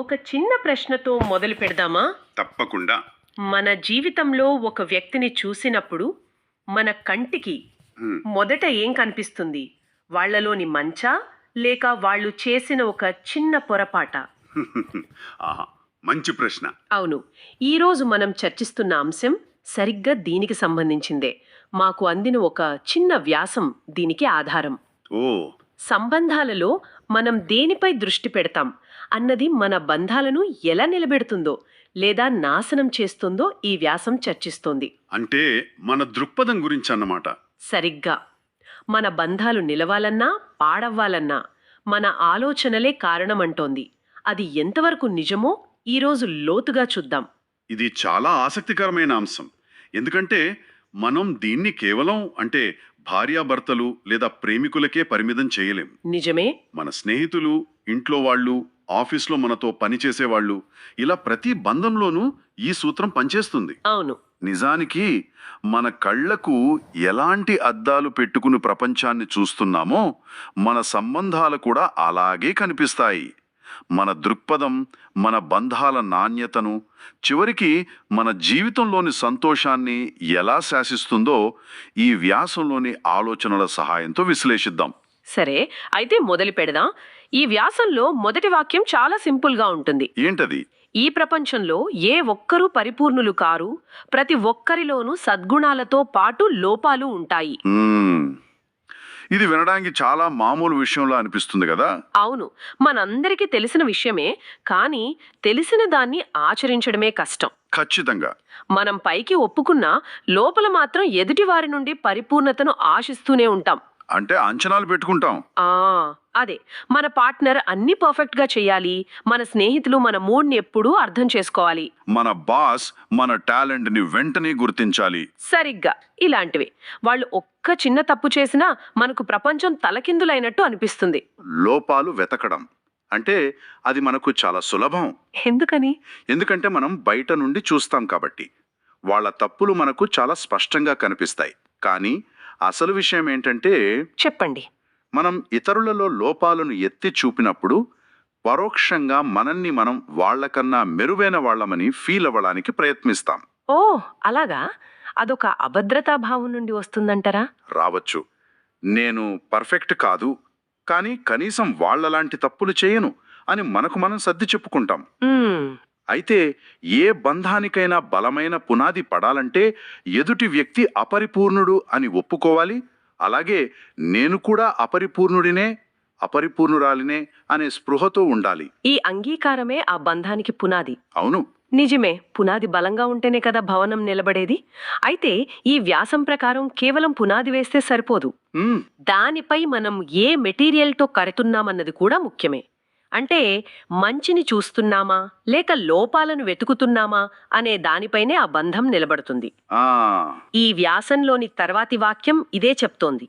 ఒక చిన్న ప్రశ్నతో మొదలు పెడదామా? తప్పకుండా. మన జీవితంలో ఒక వ్యక్తిని చూసినప్పుడు మన కంటికి మొదట ఏం కనిపిస్తుంది? వాళ్ళలోని మంచా? లేక వాళ్ళు చేసిన ఒక చిన్న పొరపాట? మంచి ప్రశ్న. అవును. ఈరోజు మనం చర్చిస్తున్న అంశం సరిగ్గా దీనికి సంబంధించిందే. మాకు అందిన ఒక చిన్న వ్యాసం దీనికి ఆధారం. ఓ సంబంధాలలో మనం దేనిపై దృష్టి పెడతాం అన్నది మన బంధాలను ఎలా నిలబెడుతుందో లేదా నాశనం చేస్తుందో ఈ వ్యాసం చర్చిస్తోంది. అంటే మన దృక్పథం గురించి అన్నమాట. సరిగ్గా. మన బంధాలు నిలవాలన్నా పాడవ్వాలన్నా మన ఆలోచనలే కారణమంటోంది. అది ఎంతవరకు నిజమో ఈరోజు లోతుగా చూద్దాం. ఇది చాలా ఆసక్తికరమైన అంశం. ఎందుకంటే మనం దీన్ని కేవలం అంటే భార్యాభర్తలు లేదా ప్రేమికులకే పరిమితం చేయలేం. నిజమే. మన స్నేహితులు ఇంట్లో వాళ్ళు ఆఫీస్లో మనతో పనిచేసే వాళ్ళు ఇలా ప్రతి బంధంలోనూ ఈ సూత్రం పనిచేస్తుంది. అవును. నిజానికి మన కళ్ళకు ఎలాంటి అద్దాలు పెట్టుకుని ప్రపంచాన్ని చూస్తున్నామో మన సంబంధాలు కూడా అలాగే కనిపిస్తాయి. మన దృక్పథం మన బంధాల నాణ్యతను చివరికి మన జీవితంలోని సంతోషాన్ని ఎలా శాసిస్తుందో ఈ వ్యాసంలోని ఆలోచనల సహాయంతో విశ్లేషిద్దాం. సరే అయితే మొదలు పెడదాం. ఈ వ్యాసంలో మొదటి వాక్యం చాలా సింపుల్గా ఉంటుంది. ఏంటది? ఈ ప్రపంచంలో ఏ ఒక్కరూ పరిపూర్ణులు కారు ప్రతి ఒక్కరిలోనూ సద్గుణాలతో పాటు లోపాలు ఉంటాయి. ఇది వినడానికి చాలా మామూలు విషయంలో అనిపిస్తుంది కదా? అవును. మనందరికీ తెలిసిన విషయమే కానీ తెలిసిన దాన్ని ఆచరించడమే కష్టం. ఖచ్చితంగా. మనం పైకి ఒప్పుకున్నా లోపల మాత్రం ఎదుటి వారి నుండి పరిపూర్ణతను ఆశిస్తూనే ఉంటాం. అంటే అంచనాలు పెట్టుకుంటాం. ఆ అదే మన పార్ట్నర్ అన్ని పర్ఫెక్ట్గా చేయాలి మన స్నేహితులు మన మూడ్ని ఎప్పుడూ అర్థం చేసుకోవాలి. మన బాస్ మన టాలెంట్ని వెంటనే గుర్తించాలి. సరిగ్గా ఇలాంటివి. వాళ్ళు ఒక్క చిన్న తప్పు చేసినా మనకు ప్రపంచం తలకిందులైనట్టు అనిపిస్తుంది. లోపాలు వెతకడం. అంటే అది మనకు చాలా సులభం. ఎందుకని? ఎందుకంటే మనం బయట నుండి చూస్తాం కాబట్టి. వాళ్ళ తప్పులు మనకు చాలా స్పష్టంగా కనిపిస్తాయి. కానీ అసలు విషయం ఏంటంటే చెప్పండి. మనం ఇతరులలో లోపాలను ఎత్తి చూపినప్పుడు పరోక్షంగా మనల్ని మనం వాళ్ళకన్నా మెరుగైన వాళ్ళమని ఫీల్ అవ్వడానికి ప్రయత్నిస్తాం. ఓ అలాగా? అదొక అభద్రతా భావం నుండి వస్తుందంటారా? రావచ్చు. నేను పర్ఫెక్ట్ కాదు కానీ కనీసం వాళ్ళలాంటి తప్పులు చేయను అని మనకు మనం సర్ది చెప్పుకుంటాం. అయితే ఏ బంధానికైనా బలమైన పునాది పడాలంటే ఎదుటి వ్యక్తి అపరిపూర్ణుడు అని ఒప్పుకోవాలి అలాగే నేను కూడా అపరిపూర్ణుడినే అపరిపూర్ణురాలినే అనే స్పృహతో ఉండాలి. ఈ అంగీకారమే ఆ బంధానికి పునాది. అవును. నిజమే పునాది బలంగా ఉంటేనే కదా భవనం నిలబడేది. అయితే ఈ వ్యాసం ప్రకారం కేవలం పునాది వేస్తే సరిపోదు. దానిపై మనం ఏ మెటీరియల్తో కడుతున్నామన్నది కూడా ముఖ్యమే. అంటే మంచిని చూస్తున్నామా? లేక లోపాలను వెతుకుతున్నామా? అనే దానిపైనే ఆ బంధం నిలబడుతుంది. ఈ వ్యాసంలోని తర్వాతి వాక్యం ఇదే చెప్తోంది.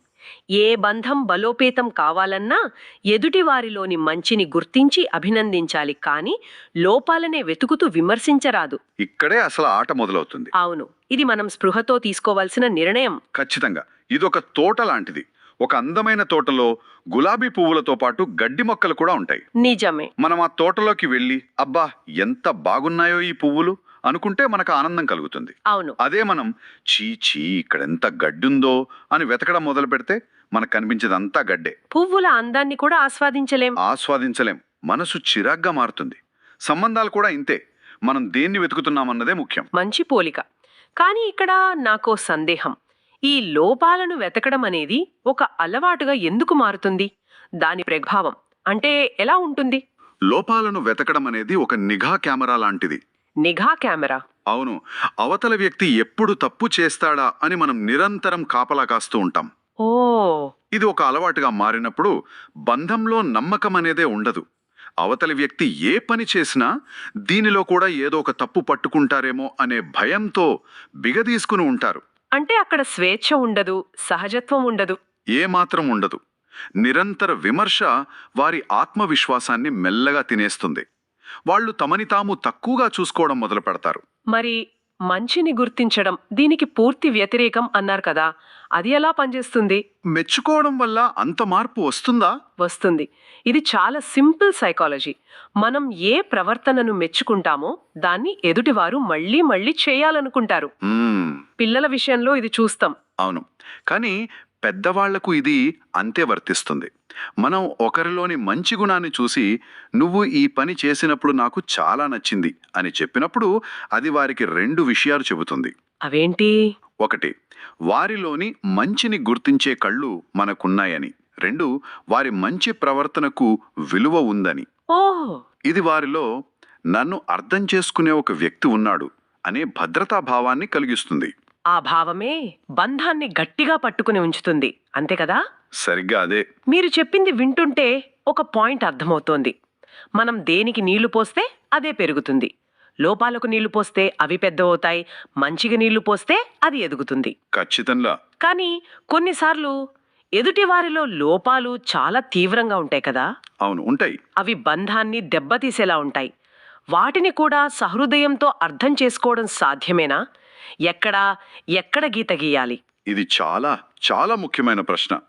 ఏ బంధం బలోపేతం కావాలన్నా ఎదుటివారిలోని మంచిని గుర్తించి అభినందించాలి కానీ లోపాలనే వెతుకుతూ విమర్శించరాదు. ఇక్కడే అసలు ఆట మొదలవుతుంది. అవును. ఇది మనం స్పృహతో తీసుకోవాల్సిన నిర్ణయం. ఖచ్చితంగా. ఇదొక తోట లాంటిది. ఒక అందమైన తోటలో గులాబీ పువ్వులతో పాటు గడ్డి మొక్కలు కూడా ఉంటాయి. నిజమే. మనం ఆ తోటలోకి వెళ్ళి అబ్బా ఎంత బాగున్నాయో ఈ పువ్వులు అనుకుంటే మనకు ఆనందం కలుగుతుంది. అవును. అదే మనం చీ చీ ఇక్కడ ఎంత గడ్డుందో అని వెతకడం మొదలు పెడితే మనకు కనిపించేదంతా గడ్డే. పువ్వుల అందాన్ని కూడా ఆస్వాదించలేం. ఆస్వాదించలేం. మనసు చిరాగ్గా మారుతుంది. సంబంధాలు కూడా ఇంతే. మనం దేన్ని వెతుకుతున్నామన్నదే ముఖ్యం. మంచి పోలిక. కానీ ఇక్కడ నాకో సందేహం. ఈ లోపాలను వెతకడం అనేది ఒక అలవాటుగా ఎందుకు మారుతుంది? దాని ప్రభావం అంటే ఎలా ఉంటుంది? లోపాలను వెతకడం అనేది ఒక నిఘా కెమెరా లాంటిది. నిఘా కెమెరా? అవును. అవతల వ్యక్తి ఎప్పుడు తప్పు చేస్తాడా అని మనం నిరంతరం కాపలా కాస్తూ ఉంటాం. ఓ! ఇది ఒక అలవాటుగా మారినప్పుడు బంధంలో నమ్మకం అనేదే ఉండదు. అవతలి వ్యక్తి ఏ పని చేసినా దీనిలో కూడా ఏదో ఒక తప్పు పట్టుకుంటారేమో అనే భయంతో బిగదీసుకుని ఉంటారు. అంటే అక్కడ స్వేచ్ఛ ఉండదు సహజత్వం ఉండదు. ఏమాత్రం ఉండదు. నిరంతర విమర్శ వారి ఆత్మవిశ్వాసాన్ని మెల్లగా తినేస్తుంది. వాళ్ళు తమని తాము తక్కువగా చూసుకోవడం మొదలు పెడతారు మరి మంచిని గుర్తించడం దీనికి పూర్తి వ్యతిరేకం అన్నారు కదా. అది ఎలా పనిచేస్తుంది? మెచ్చుకోవడం వల్ల అంత మార్పు వస్తుందా? వస్తుంది. ఇది చాలా సింపుల్ సైకాలజీ. మనం ఏ ప్రవర్తనను మెచ్చుకుంటామో దాన్ని ఎదుటివారు మళ్ళీ మళ్ళీ చేయాలనుకుంటారు. పిల్లల విషయంలో ఇది చూస్తాం. అవును. కానీ పెద్దవాళ్ళకు ఇది అంతే వర్తిస్తుంది. మనం ఒకరిలోని మంచి గుణాన్ని చూసి నువ్వు ఈ పని చేసినప్పుడు నాకు చాలా నచ్చింది అని చెప్పినప్పుడు అది వారికి రెండు విషయాలు చెబుతుంది. అవేంటి? ఒకటి వారిలోని మంచిని గుర్తించే కళ్ళు మనకున్నాయని. రెండు వారి మంచి ప్రవర్తనకు విలువ ఉందని. ఓహ్! ఇది వారిలో నన్ను అర్థం చేసుకునే ఒక వ్యక్తి ఉన్నాడు అనే భద్రతా భావాన్ని కలిగిస్తుంది. ఆ భావమే బంధాన్ని గట్టిగా పట్టుకుని ఉంచుతుంది. అంతే కదా? సరిగ్గా అదే. మీరు చెప్పింది వింటుంటే ఒక పాయింట్ అర్థమవుతోంది. మనం దేనికి నీళ్ళు పోస్తే అదే పెరుగుతుంది. లోపాలకు నీళ్ళు పోస్తే అవి పెద్దవవుతాయి. మంచిగా నీళ్ళు పోస్తే అది ఎదుగుతుంది. ఖచ్చితంగా. కానీ కొన్నిసార్లు ఎదుటివారిలో లోపాలు చాలా తీవ్రంగా ఉంటాయి కదా? అవును ఉంటాయి. అవి బంధాన్ని దెబ్బతీసేలా ఉంటాయి. వాటిని కూడా సహృదయంతో అర్థం చేసుకోవడం సాధ్యమేనా? ఎక్కడ ఎక్కడ గీత గీయాలి? ఇది చాలా చాలా ముఖ్యమైన ప్రశ్న.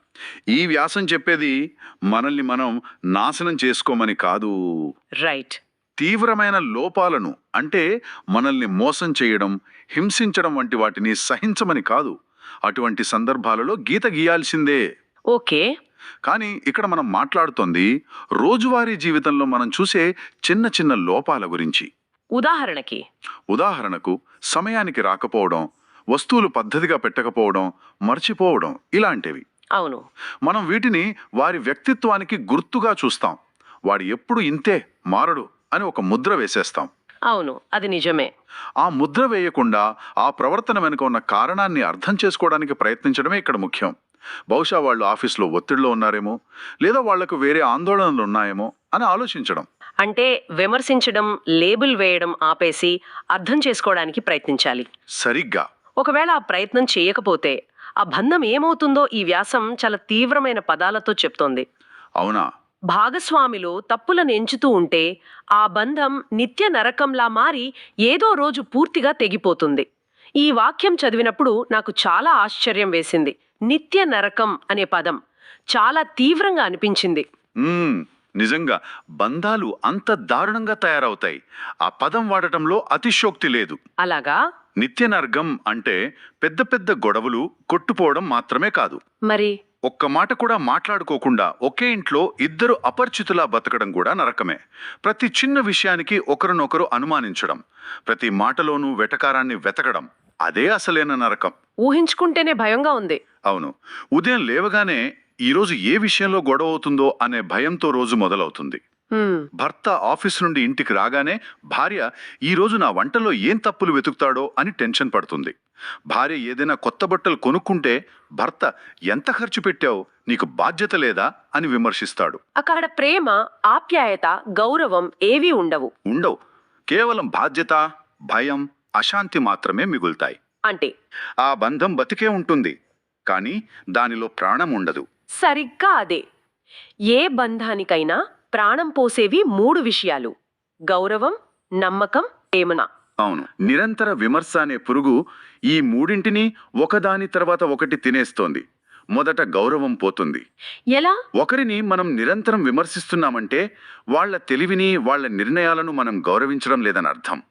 ఈ వ్యాసం చెప్పేది మనల్ని మనం నాశనం చేసుకోమని కాదు. రైట్ తీవ్రమైన లోపాలను అంటే మనల్ని మోసం చేయడం హింసించడం వంటి వాటిని సహించమని కాదు. అటువంటి సందర్భాలలో గీత గీయాల్సిందే. ఓకే. కానీ ఇక్కడ మనం మాట్లాడుతోంది రోజువారీ జీవితంలో మనం చూసే చిన్న చిన్న లోపాల గురించి. ఉదాహరణకి? ఉదాహరణకు సమయానికి రాకపోవడం వస్తువులు పద్ధతిగా పెట్టకపోవడం మర్చిపోవడం ఇలాంటివి. అవును. మనం వీటిని వారి వ్యక్తిత్వానికి గుర్తుగా చూస్తాం. వాడు ఎప్పుడు ఇంతే మారడు అని ఒక ముద్ర వేసేస్తాం. అవును అది నిజమే. ఆ ముద్ర వేయకుండా ఆ ప్రవర్తన వెనుక ఉన్న కారణాన్ని అర్థం చేసుకోవడానికి ప్రయత్నించడమే ఇక్కడ ముఖ్యం. బహుశా వాళ్ళు ఆఫీస్లో ఒత్తిడిలో ఉన్నారేమో లేదా వాళ్ళకు వేరే ఆందోళనలు ఉన్నాయేమో అని ఆలోచించడం. అంటే విమర్శించడం లేబుల్ వేయడం ఆపేసి అర్థం చేసుకోవడానికి ప్రయత్నించాలి. సరిగ్గా. ఒకవేళ ఆ ప్రయత్నం చేయకపోతే ఆ బంధం ఏమవుతుందో ఈ వ్యాసం చాలా తీవ్రమైన పదాలతో చెప్తోంది. అవునా? భాగస్వామిలో తప్పులను ఎంచుతూ ఉంటే ఆ బంధం నిత్య నరకంలా మారి ఏదో రోజు పూర్తిగా తెగిపోతుంది. ఈ వాక్యం చదివినప్పుడు నాకు చాలా ఆశ్చర్యం వేసింది. నిత్య నరకం అనే పదం చాలా తీవ్రంగా అనిపించింది. నిజంగా బంధాలు అంత దారుణంగా తయారవుతాయి. ఆ పదం వాడటంలో అతిశోక్తి లేదు. అలాగా? నిత్యనర్గం అంటే పెద్ద పెద్ద గొడవలు కొట్టుపోవడం మాత్రమే కాదు. మరి? ఒక్క మాట కూడా మాట్లాడుకోకుండా ఒకే ఇంట్లో ఇద్దరు అపరిచితులా బతకడం కూడా నరకమే. ప్రతి చిన్న విషయానికి ఒకరినొకరు అనుమానించడం ప్రతి మాటలోనూ వెటకారాన్ని వెతకడం అదే అసలైన నరకం. ఊహించుకుంటేనే భయంగా ఉంది. అవును. ఉదయం లేవగానే ఈరోజు ఏ విషయంలో గొడవ అవుతుందో అనే భయంతో రోజు మొదలవుతుంది. భర్త ఆఫీస్ నుండి ఇంటికి రాగానే భార్య ఈ రోజు నా వంటలో ఏం తప్పులు వెతుకుతాడో అని టెన్షన్ పడుతుంది. భార్య ఏదైనా కొత్త బట్టలు కొనుక్కుంటే భర్త ఎంత ఖర్చు పెట్టావు? నీకు బాధ్యత లేదా? అని విమర్శిస్తాడు. అక్కడ ప్రేమ ఆప్యాయత గౌరవం ఏవీ ఉండవు. ఉండవు. కేవలం బాధ్యత భయం అశాంతి మాత్రమే మిగులుతాయి. అంటే? ఆ బంధం బతికే ఉంటుంది. కానీ దానిలో ప్రాణం ఉండదు. సరిగ్గా అదే. ఏ బంధానికైనా ప్రాణం పోసేవి మూడు విషయాలు. గౌరవం నమ్మకం ప్రేమన. అవును. నిరంతర విమర్శ అనే పురుగు ఈ మూడింటిని ఒకదాని తర్వాత ఒకటి తినేస్తోంది. మొదట గౌరవం పోతుంది. ఎలా? ఒకరిని మనం నిరంతరం విమర్శిస్తున్నామంటే వాళ్ళ తెలివిని వాళ్ళ నిర్ణయాలను మనం గౌరవించడం లేదని అర్థం.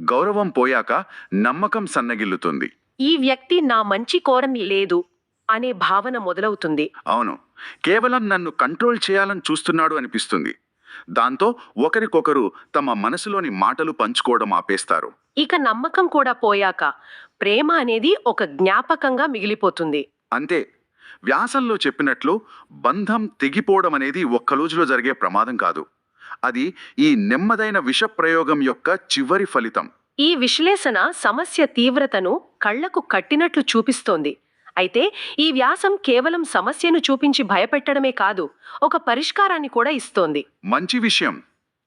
గౌరవం పోయాక నమ్మకం సన్నగిల్లుతుంది. ఈ వ్యక్తి నా మంచి కోరం లేదు. అనే భావన మొదలవుతుంది. అవును. కేవలం నన్ను కంట్రోల్ చేయాలని చూస్తున్నాడు అనిపిస్తుంది. దాంతో ఒకరికొకరు తమ మనసులోని మాటలు పంచుకోవడం ఆపేస్తారు. ఇక నమ్మకం కూడా పోయాక ప్రేమ అనేది ఒక జ్ఞాపకంగా మిగిలిపోతుంది. అంతే. వ్యాసంలో చెప్పినట్లు బంధం తెగిపోవడం అనేది ఒక్క రోజులో జరిగే ప్రమాదం కాదు. అది ఈ నెమ్మదైన విష ప్రయోగం యొక్క చివరి ఫలితం. ఈ విశ్లేషణ సమస్య తీవ్రతను కళ్ళకు కట్టినట్లు చూపిస్తోంది. అయితే ఈ వ్యాసం కేవలం సమస్యను చూపించి భయపెట్టడమే కాదు ఒక పరిష్కారాన్ని కూడా ఇస్తోంది. మంచి విషయం.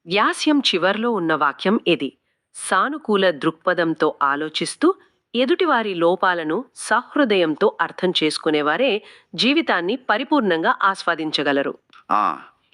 వ్యాస్యం చివర్లో ఉన్న వాక్యం ఇది సానుకూల దృక్పథంతో ఆలోచిస్తూ ఎదుటివారి లోపాలను సహృదయంతో అర్థం చేసుకునేవారే జీవితాన్ని పరిపూర్ణంగా ఆస్వాదించగలరు.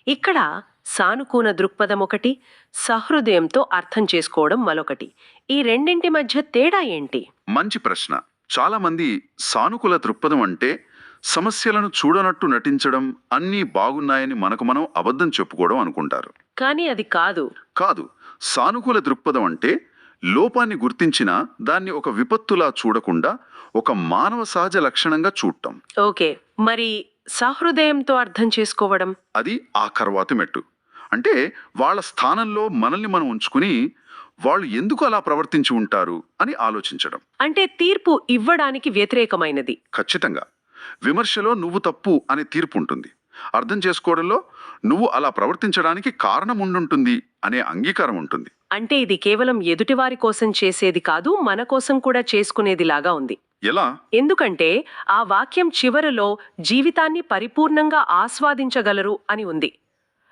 ఇక్కడ సానుకూల దృక్పథం ఒకటి సహృదయంతో అర్థం చేసుకోవడం మరొకటి. ఈ రెండింటి మధ్య తేడా ఏంటి? మంచి ప్రశ్న. చాలా మంది సానుకూల దృక్పథం అంటే సమస్యలను చూడనట్టు నటించడం అన్నీ బాగున్నాయని మనకు మనం అబద్ధం చెప్పుకోవడం అనుకుంటారు. కానీ అది కాదు. కాదు. సానుకూల దృక్పథం అంటే లోపాన్ని గుర్తించినా దాన్ని ఒక విపత్తులా చూడకుండా ఒక మానవ సహజ లక్షణంగా చూడటం. ఓకే. మరి సహృదయంతో అర్థం చేసుకోవడం? అది ఆ కర్వాతి మెట్టు. అంటే వాళ్ళ స్థానంలో మనల్ని మనం ఉంచుకుని వాళ్ళు ఎందుకు అలా ప్రవర్తించి ఉంటారు అని ఆలోచించడం. అంటే తీర్పు ఇవ్వడానికి వ్యతిరేకమైనది. ఖచ్చితంగా. విమర్శలో నువ్వు తప్పు అనే తీర్పు ఉంటుంది. అర్థం చేసుకోవడంలో నువ్వు అలా ప్రవర్తించడానికి కారణం ఉండుంటుంది అనే అంగీకారం ఉంటుంది. అంటే ఇది కేవలం ఎదుటివారి కోసం చేసేది కాదు మన కోసం కూడా చేసుకునేదిలాగా ఉంది. ఎలా? ఎందుకంటే ఆ వాక్యం చివరలో జీవితాన్ని పరిపూర్ణంగా ఆస్వాదించగలరు అని ఉంది.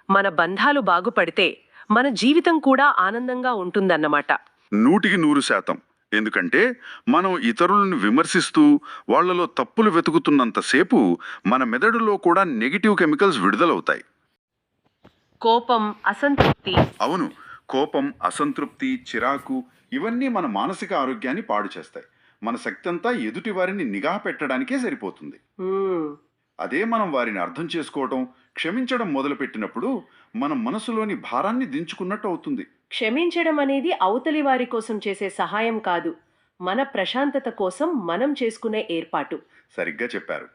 మన బంధాలు బాగుపడితే మన జీవితం కూడా ఆనందంగా ఉంటుందన్నమాట. నూటికి నూరు శాతం. ఎందుకంటే మనం ఇతరులను విమర్శిస్తూ వాళ్ళలో తప్పులు వెతుకుతున్నంతసేపు మన మెదడులో కూడా నెగిటివ్ కెమికల్స్ విడుదలవుతాయి. కోపం అసంతృప్తి. అవును. కోపం అసంతృప్తి చిరాకు ఇవన్నీ మన మానసిక ఆరోగ్యాన్ని పాడు చేస్తాయి. మన శక్తి అంతా ఎదుటి వారిని నిఘా పెట్టడానికే సరిపోతుంది. అదే మనం వారిని అర్థం చేసుకోవటం క్షమించడం మొదలుపెట్టినప్పుడు మన మనసులోని భారాన్ని దించుకున్నట్టు అవుతుంది. క్షమించడం అనేది అవతలి వారి కోసం చేసే సహాయం కాదు. మన ప్రశాంతత కోసం మనం చేసుకునే ఏర్పాటు. సరిగ్గా చెప్పారు.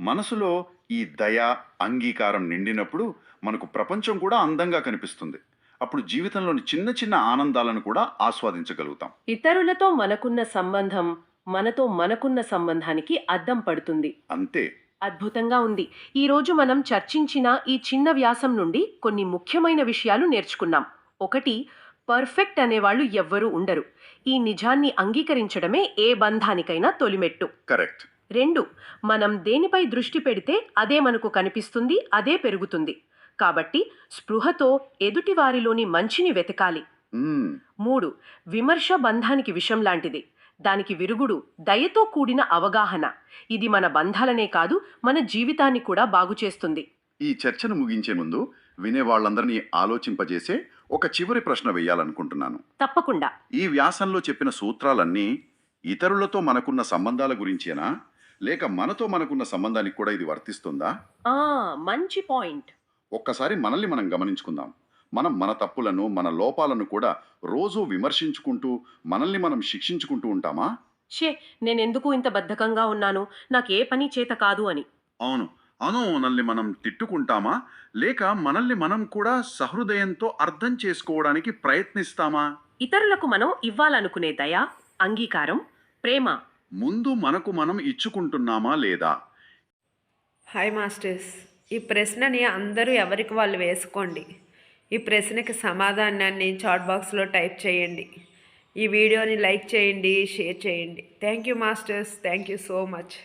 మనసులో ఈ దయ అంగీకారం నిండినప్పుడు మనకు ప్రపంచం కూడా అందంగా కనిపిస్తుంది. అప్పుడు జీవితంలోని చిన్న చిన్న ఆనందాలను కూడా ఆస్వాదించగలుగుతాం. ఇతరులతో మనకున్న సంబంధం మనతో మనకున్న సంబంధానికి అద్దం పడుతుంది. అంతే. అద్భుతంగా ఉంది. ఈరోజు మనం చర్చించిన ఈ చిన్న వ్యాసం నుండి కొన్ని ముఖ్యమైన విషయాలు నేర్చుకున్నాం. ఒకటి పర్ఫెక్ట్ అనేవాళ్ళు ఎవ్వరూ ఉండరు. ఈ నిజాన్ని అంగీకరించడమే ఏ బంధానికైనా తొలిమెట్టు. కరెక్ట్. రెండు మనం దేనిపై దృష్టి పెడితే అదే మనకు కనిపిస్తుంది అదే పెరుగుతుంది. కాబట్టి స్పృహతో ఎదుటివారిలోని మంచిని వెతకాలి. మూడు విమర్శ బంధానికి విషం లాంటిది. దానికి విరుగుడు దయతో కూడిన అవగాహన. ఇది మన బంధాలనే కాదు మన జీవితాన్ని కూడా బాగు చేస్తుంది. ఈ చర్చను ముగించే ముందు వినే వాళ్ళందరినీ ఆలోచింపజేసే ఒక చివరి ప్రశ్న వేయాలనుకుంటున్నాను. తప్పకుండా. ఈ వ్యాసంలో చెప్పిన సూత్రాలన్నీ ఇతరులతో మనకున్న సంబంధాల గురించేనా? లేక మనతో మనకున్న సంబంధానికి కూడా ఇది వర్తిస్తుందా? ఆ మంచి పాయింట్. ఒక్కసారి మనల్ని మనం గమనించుకుందాం. మనం మన తప్పులను మన లోపాలను కూడా రోజూ విమర్శించుకుంటూ మనల్ని మనం శిక్షించుకుంటూ ఉంటామా? షే నేనెందుకు ఇంత బద్ధకంగా ఉన్నాను? నాకే పని చేత కాదు అని. అవును. అను మనల్ని మనం తిట్టుకుంటామా? లేక మనల్ని మనం కూడా సహృదయంతో అర్థం చేసుకోవడానికి ప్రయత్నిస్తామా? ఇతరులకు మనం ఇవ్వాలనుకునే దయ అంగీకారం ప్రేమ. ముందు మనకు మనం ఇచ్చుకుంటున్నామా లేదా? Hi masters. ఈ ప్రశ్నని అందరూ ఎవరికి వాళ్ళు వేసుకోండి. ఈ ప్రశ్నకి సమాధానాన్ని చాట్ బాక్స్లో టైప్ చేయండి. ఈ వీడియోని లైక్ చేయండి షేర్ చేయండి. Thank you masters. Thank you so much.